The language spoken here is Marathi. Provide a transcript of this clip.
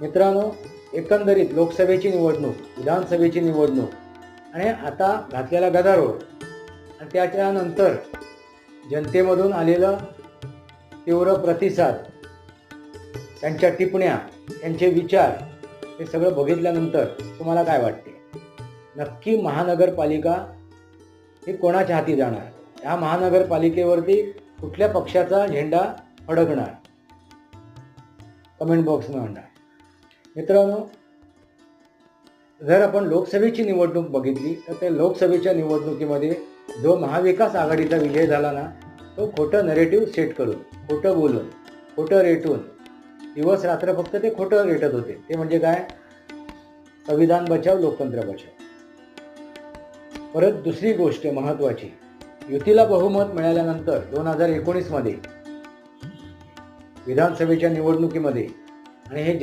मित्रांनो एकंदरीत लोकसभेची निवडणूक विधानसभेची निवडणूक आणि आता घातलेला गदारोळ आणि त्याच्यानंतर जनतेमधून आलेलं तीव्र प्रतिसाद त्यांच्या टिपण्या त्यांचे विचार हे सगळं बघितल्यानंतर तुम्हाला काय वाटते? नक्की महानगरपालिका ही कोणाच्या हाती जाणार? या महानगरपालिकेवरती कुठल्या पक्षाचा झेंडा फडकणार? कमेंट बॉक्समध्ये म्हणा मित्रांनो जर आपण लोकसभेची निवडणूक बघितली तर त्या लोकसभेच्या निवडणुकीमध्ये जो महाविकास आघाडीचा विजय झाला ना तो खोटं नरेटिव्ह सेट करून खोटं बोलून खोटं रेटून दिवस रात्र फक्त ते खोटं रेटत होते. ते म्हणजे काय? संविधान बचाव लोकतंत्र बचाव. परत दुसरी गोष्ट महत्त्वाची युतीला बहुमत मिळाल्यानंतर दोन हजार एकोणीसमध्ये विधानसभेच्या निवडणुकीमध्ये आणि हे